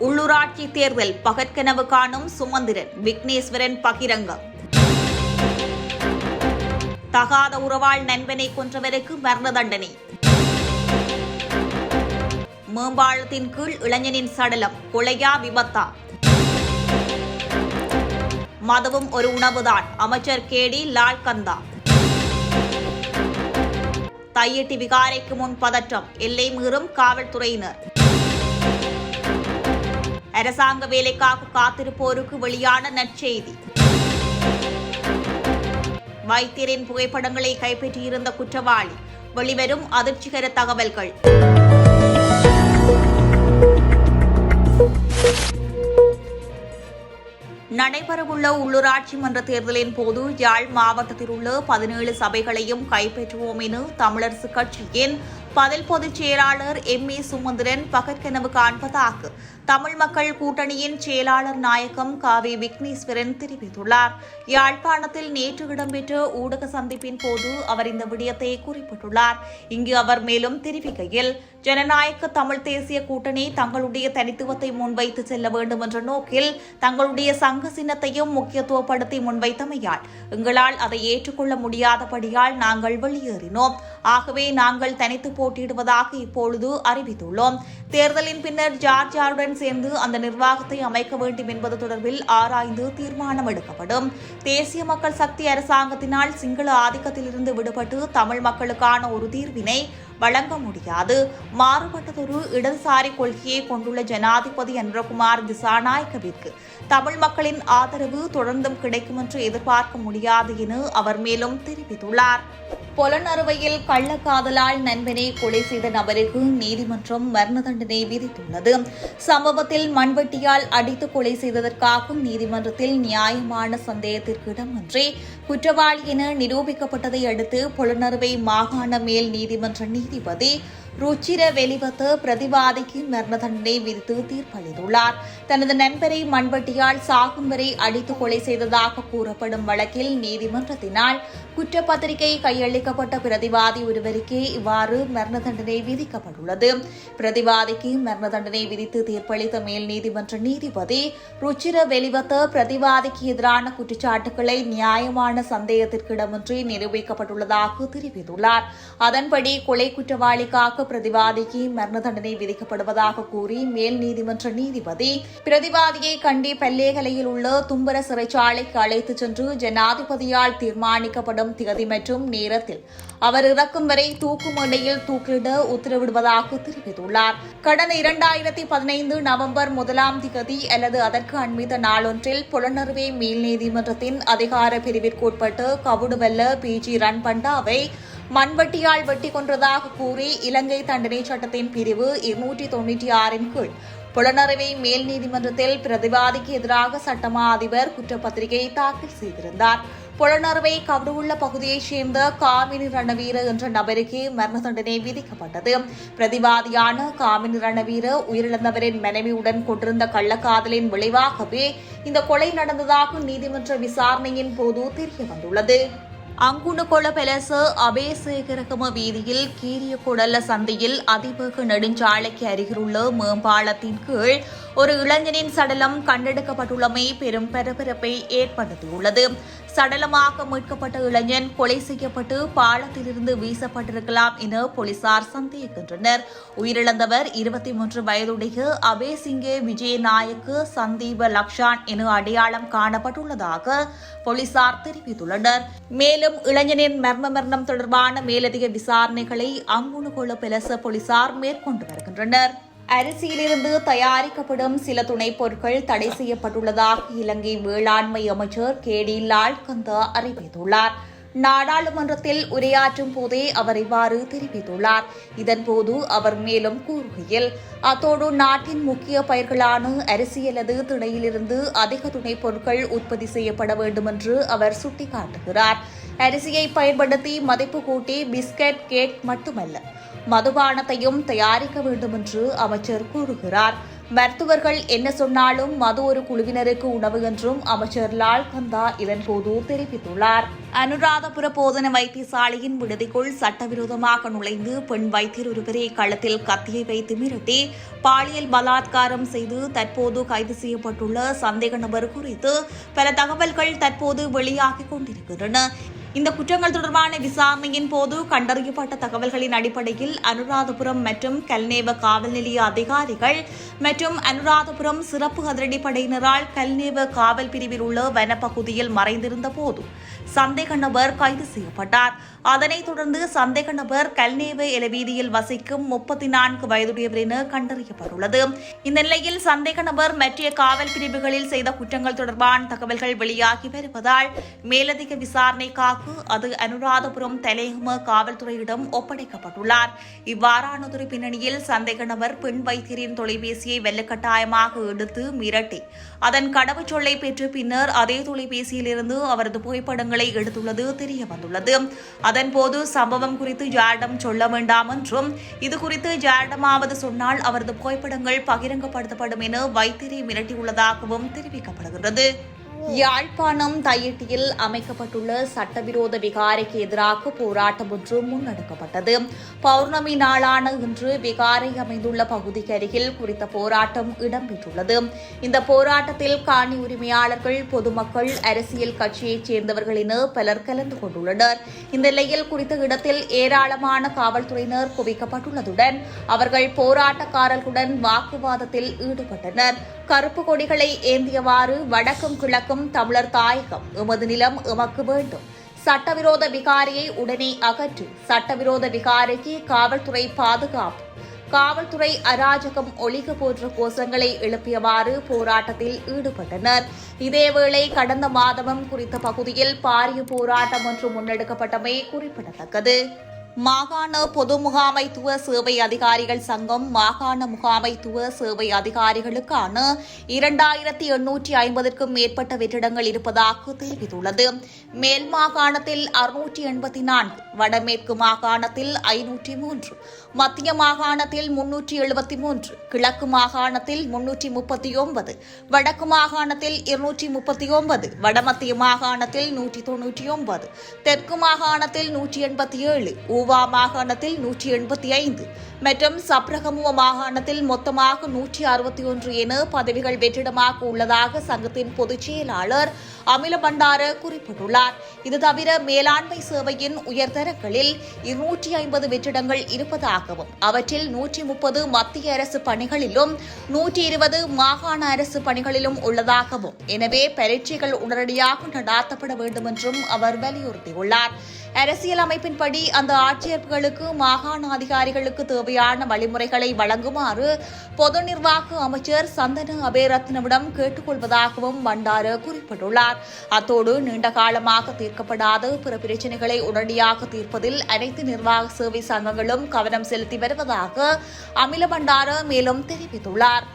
உள்ளூராட்சி தேர்தல் பகற்கனவு காணும் சுமந்திரன் விக்னேஸ்வரன் பகிரங்கம். தகாத உறவால் நண்பனை கொன்றவருக்கு மரண தண்டனை. மேம்பாலத்தின் கீழ் இளைஞனின் சடலம் கொலையா விபத்தா? மதுவும் ஒரு உணவுதான் அமைச்சர் கேடி லால்கந்தா. தையிட்டி விகாரைக்கு முன் பதற்றம் எல்லை மீறும் காவல்துறையினர். அரசாங்க வேலைக்காக காத்திருப்போருக்கு வெளியான நற்செய்தி. வைத்தியரின் புகைப்படங்களை கைப்பற்றியிருந்த குற்றவாளி. வெளிவரும் அதிர்ச்சிகர தகவல்கள். நடைபெறவுள்ள உள்ளூராட்சி மன்ற தேர்தலின் போது யாழ் மாவட்டத்தில் உள்ள பதினேழு சபைகளையும் கைப்பற்றுவோம் என தமிழரசு கட்சியின் பதில் பொதுச் செயலாளர் எம் ஏ சுமந்திரன் பகற்கனவு காண்பதாக தமிழ் மக்கள் கூட்டணியின் செயலாளர் நாயகம் காவி விக்னேஸ்வரன் தெரிவித்துள்ளார். யாழ்ப்பாணத்தில் நேற்று இடம்பெற்ற ஊடக சந்திப்பின் போது அவர் இந்த விடயத்தை குறிப்பிட்டுள்ளார். இங்கு அவர் மேலும் தெரிவிக்கையில் ஜனநாயக தமிழ் தேசிய கூட்டணி தங்களுடைய தனித்துவத்தை முன்வைத்து செல்ல வேண்டும் என்ற நோக்கில் தங்களுடைய சங்க சின்னத்தையும் முக்கியத்துவப்படுத்தி முன்வைத்தமையால் எங்களால் அதை ஏற்றுக்கொள்ள முடியாதபடியால் நாங்கள் வெளியேறினோம். ஆகவே நாங்கள் தனித்து போட்டியிடுவதாக இப்பொழுது அறிவித்துள்ளோம். தேர்தலின் பின்னர் ஜார்ஜாருடன் யாருடன் சேர்ந்து அந்த நிர்வாகத்தை அமைக்க வேண்டும் என்பது தொடர்பில் ஆராய்ந்து தீர்மானம் எடுக்கப்படும். தேசிய மக்கள் சக்தி அரசாங்கத்தினால் சிங்கள ஆதிக்கத்திலிருந்து விடுபட்டு தமிழ் மக்களுக்கான ஒரு தீர்வினை வழங்க முடியாது. மாறுபட்டதொரு இடதுசாரி கொள்கையை கொண்டுள்ள ஜனாதிபதி அனுரகுமார் திசாநாயக்கவிற்கு தமிழ் மக்களின் ஆதரவு தொடர்ந்தும் கிடைக்கும் என்று எதிர்பார்க்க முடியாது என அவர் மேலும் தெரிவித்துள்ளார். பொலனறுவையில் கள்ளக்காதலால் நண்பனை கொலை செய்த நபருக்கு நீதிமன்றம் மரண தண்டனை விதித்துள்ளது. சம்பவத்தில் மண்வெட்டியால் அடித்து கொலை செய்ததற்காக நீதிமன்றத்தில் நியாயமான சந்தேகத்திற்கு இடமின்றி குற்றவாளி என நிரூபிக்கப்பட்டதை அடுத்து பொலனறுவை மாகாண மேல் நீதிமன்ற நீதிபதி ருச்சிர வெளிவத்து பிரதிவாதிக்கு மரண தண்டனை விதித்து தீர்ப்பளித்துள்ளார். தனது நண்பரை மண்வெட்டியால் சாகும் வரை அடித்து கொலை செய்ததாக கூறப்படும் வழக்கில் நீதிமன்றத்தினால் குற்றப்பத்திரிகை கையளிக்கப்பட்ட பிரதிவாதி ஒருவருக்கே இவ்வாறு மரண தண்டனை விதிக்கப்பட்டுள்ளது. பிரதிவாதிக்கு மரண தண்டனை விதித்து தீர்ப்பளித்த மேல் நீதிமன்ற நீதிபதி ருச்சிர வெளிவத்த பிரதிவாதிக்கு எதிரான குற்றச்சாட்டுகளை நியாயமான சந்தேகத்திற்கிடமின்றி நிரூபிக்கப்பட்டுள்ளதாக தெரிவித்துள்ளார். அதன்படி கொலை குற்றவாளிக்காக பிரதிவாதிக்கு மரண தண்டனை விதிக்கப்படுவதாக கூறி மேல் நீதிமன்ற நீதிபதி பிரதிவாதியை கண்டி பல்லேகலையில் உள்ள தும்பர சிறைச்சாலைக்கு அழைத்துச் சென்று ஜனாதிபதியால் தீர்மானிக்கப்படும் திகதி மற்றும் நேரத்தில் அவர் இறக்கும் வரை தூக்கு மேடையில் தூக்கிட உத்தரவிடுவதாக தெரிவித்துள்ளார். கடந்த இரண்டாயிரத்தி பதினைந்து நவம்பர் முதலாம் திகதி அல்லது அதற்கு அண்மித்த நாளொன்றில் புலனறுவை மேல் நீதிமன்றத்தின் அதிகார பிரிவிற்குட்பட்டு கவுடுவெல்ல பி. ஜி. ரன்பண்டாவை மண்வெட்டியால் வெட்டி கொன்றதாக கூறி இலங்கை தண்டனை சட்டத்தின் பிரிவு இருநூற்றி தொன்னூற்றி ஆறின் கீழ். புலனறிவை மேல் நீதிமன்றத்தில் பிரதிவாதிக்கு எதிராக சட்டமா அதிபர் குற்றப்பத்திரிகை தாக்கல் செய்திருந்தார். புலனறுவை கவடுவுள்ள பகுதியைச் சேர்ந்த காமினி ரணவீர என்ற நபருக்கு மரண தண்டனை விதிக்கப்பட்டது. பிரதிவாதியான காமினி ரணவீர உயிரிழந்தவரின் மனைவியுடன் கொண்டிருந்த கள்ளக்காதலின் விளைவாகவே இந்த கொலை நடந்ததாக நீதிமன்ற விசாரணையின் போது தெரிய வந்துள்ளது அங்குணுகொள பெலச அபேசேகரகம வீதியில் கீரியகுடல சந்தையில் அதிவேக நெடுஞ்சாலைக்கு அருகிலுள்ள மேம்பாலத்தின் கீழ் ஒரு இளைஞனின் சடலம் கண்டெடுக்கப்பட்டுள்ளமை பெரும் பரபரப்பை ஏற்படுத்தியுள்ளது. சடலமாக மீட்கப்பட்ட இளைஞன் கொலை செய்யப்பட்டு பாலத்திலிருந்து வீசப்பட்டிருக்கலாம் என போலீசார் சந்தேகிக்கின்றனர். உயிரிழந்தவர் இருபத்தி மூன்று வயதுடைய அபேசிங்கே விஜயநாயக்கு சந்தீப லக்ஷான் என அடையாளம் காணப்பட்டுள்ளதாக போலீசார் தெரிவித்துள்ளனர். மேலும் இளைஞனின் மர்ம மரணம் தொடர்பான மேலதிக விசாரணைகளை அங்குணுகோள பெலச போலீசார் மேற்கொண்டு வருகின்றனர். அரிசியிலிருந்து தயாரிக்கப்படும் சில துணைப் பொருட்கள் தடை செய்யப்பட்டுள்ளதாக இலங்கை வேளாண்மை அமைச்சர் கே டி லால்கந்தா அறிவித்துள்ளார். நாடாளுமன்றத்தில் உரையாற்றும் போதே அவர் இவ்வாறு தெரிவித்துள்ளார். இதன்போது அவர் மேலும் கூறுகையில் அத்தோடு நாட்டின் முக்கிய பயிர்களான அரிசி அல்லது திணையிலிருந்து அதிக துணைப் பொருட்கள் உற்பத்தி செய்யப்பட வேண்டும் என்று அவர் சுட்டிக்காட்டுகிறார். அரிசியை பயன்படுத்தி மதிப்பு கூட்டி பிஸ்கட் கேக் மட்டுமல்ல மதுபானத்தையும் தயாரிக்க வேண்டும் என்று அமைச்சர் கூறுகிறார். மருத்துவர்கள் என்ன சொன்னாலும் மது ஒரு குழுவினருக்கு உணவு என்றும் அமைச்சர் லால் கந்தா இதன்போது தெரிவித்துள்ளார். அனுராதபுர போதன வைத்தியசாலையின் விடுதிக்குள் சட்டவிரோதமாக நுழைந்து பெண் வைத்தியர் ஒருவரை களத்தில் கத்தியை வைத்து மிரட்டி பாலியல் பலாத்காரம் செய்து தற்போது கைது செய்யப்பட்டுள்ள சந்தேக நபர் குறித்து பல தகவல்கள் தற்போது வெளியாகிக் கொண்டிருக்கின்றன. இந்த குற்றங்கள் தொடர்பான விசாரணையின் போது கண்டறியப்பட்ட தகவல்களின் அடிப்படையில் அனுராதபுரம் மற்றும் கல்நேவ காவல் நிலைய அதிகாரிகள் மற்றும் அனுராதபுரம் சிறப்பு அதிரடிப்படையினரால் கல்நேவ காவல் பிரிவில் உள்ள வனப்பகுதியில் மறைந்திருந்த போது சந்தேக நபர் கைது செய்யப்பட்டார். அதனைத் தொடர்ந்து சந்தேக நபர் கல்நேவ இலவீதியில் வசிக்கும் முப்பத்தி நான்கு வயதுடையவர் என கண்டறியப்பட்டுள்ளது. இந்த நிலையில் சந்தேக நபர் மற்ற காவல் பிரிவுகளில் செய்த குற்றங்கள் தொடர்பான தகவல்கள் வெளியாகி வருவதால் மேலதிக விசாரணைக்காக அது அனுராதபுரம் தலையகம காவல்துறையிடம் ஒப்படைக்கப்பட்டுள்ளார். இவ்வாறானதொரு பின்னணியில் சந்தேக நபர் பெண் வைத்தியரின் தொலைபேசியை வெள்ளக்கட்டாயமாக எடுத்து மிரட்டி. அதன் கடவுச்சொல்லை பெற்று பின்னர் அதே தொலைபேசியிலிருந்து அவரது புகைப்படங்களை எடுத்துள்ளது தெரிய வந்துள்ளது அதன்போது சம்பவம் குறித்து யாரிடம் சொல்ல வேண்டாம் என்றும் இது குறித்து யாரிடமாவது சொன்னால் அவரது புகைப்படங்கள் பகிரங்கப்படுத்தப்படும் என வைத்தியரை மிரட்டியுள்ளதாகவும் தெரிவிக்கப்படுகிறது யாழ்ப்பாணம் தையிட்டியில் அமைக்கப்பட்டுள்ள சட்டவிரோத விகாரைக்கு எதிராக போராட்டம் ஒன்று முன்னெடுக்கப்பட்டது. பௌர்ணமி நாளான இன்று விகாரை அமைந்துள்ள பகுதிக்கு அருகில் குறித்த போராட்டம் இடம்பெற்றுள்ளது. இந்த போராட்டத்தில் காணி உரிமையாளர்கள் பொதுமக்கள் அரசியல் கட்சியைச் சேர்ந்தவர்கள் என பலர் கலந்து கொண்டுள்ளனர். இந்த நிலையில் குறித்த இடத்தில் ஏராளமான காவல்துறையினர் குவிக்கப்பட்டுள்ளதுடன் அவர்கள் போராட்டக்காரர்களுடன் வாக்குவாதத்தில் ஈடுபட்டனர். கருப்பு கொடிகளை ஏந்தியவாறு வடக்கும் கிழக்கும் தமிழர் தாயகம். எமது நிலம் எமக்கு வேண்டும். சட்டவிரோத விகாரியை உடனே அகற்று சட்டவிரோத விகாரிக்கு காவல்துறை பாதுகாப்பு. காவல்துறை அராஜகம் ஒழிக போன்ற கோஷங்களை எழுப்பியவாறு போராட்டத்தில் ஈடுபட்டனர். இதேவேளை கடந்த மாதமும் குறித்த பகுதியில் பாரிய போராட்டம் ஒன்று முன்னெடுக்கப்பட்டமை குறிப்பிடத்தக்கது. மாகாண பொது முகாமைத்துவ சேவை அதிகாரிகள் சங்கம் மாகாண முகாமைத்துவ சேவை அதிகாரிகளுக்கான இரண்டாயிரத்தி எண்ணூற்றி ஐம்பதற்கும் மேற்பட்ட வெற்றிடங்கள் இருப்பதாக தெரிவித்துள்ளது. மேல் மாகாணத்தில் அறுநூற்றி எண்பத்தி நான்கு வடமேற்கு மாகாணத்தில் ஐநூற்றி மூன்று மத்திய மாகாணத்தில் முன்னூற்றி எழுபத்தி மூன்று கிழக்கு மாகாணத்தில் முன்னூற்றி முப்பத்தி ஒன்பது வடக்கு மாகாணத்தில் இருநூற்றி முப்பத்தி ஒன்பது வடமத்திய மாகாணத்தில் நூற்றி தொன்னூற்றி ஒன்பது தெற்கு மாகாணத்தில் நூற்றி எண்பத்தி ஏழு ஊவா மாகாணத்தில் நூற்றி எண்பத்தி ஐந்து மற்றும் சப்ரகமுவ மாகாணத்தில் மொத்தமாக நூற்றி அறுபத்தி ஒன்று என பதவிகள் வெற்றிடமாக உள்ளதாக சங்கத்தின் பொதுச் செயலாளர் அமில பண்டார குறிப்பிட்டுள்ளார். இது தவிர மேலாண்மை சேவையின் உயர்தரங்களில் இருநூற்றி ஐம்பது வெற்றிடங்கள் இருப்பதாகவும் அவற்றில் நூற்றி முப்பது மத்திய அரசு பணிகளிலும் நூற்றி இருபது மாகாண அரசு பணிகளிலும் உள்ளதாகவும் எனவே பரீட்சைகள் உடனடியாக நடாத்தப்பட வேண்டும் என்றும் அவர் வலியுறுத்தியுள்ளார். அரசியல் அமைப்பின்படி அந்த ஆட்சேர்ப்புகளுக்கு மாகாண அதிகாரிகளுக்கு தேவையான வழிமுறைகளை வழங்குமாறு பொது நிர்வாக அமைச்சர் சந்தன அபேரத்னவிடம் கேட்டுக்கொள்வதாகவும் பண்டார குறிப்பிட்டுள்ளார். அத்தோடு நீண்ட காலமாக தீர்க்கப்படாத பிற பிரச்சினைகளை உடனடியாக தீர்ப்பதில் அனைத்து நிர்வாக சேவை சங்கங்களும் கவனம் செலுத்தி வருவதாக அமில பண்டார மேலும் தெரிவித்துள்ளார்.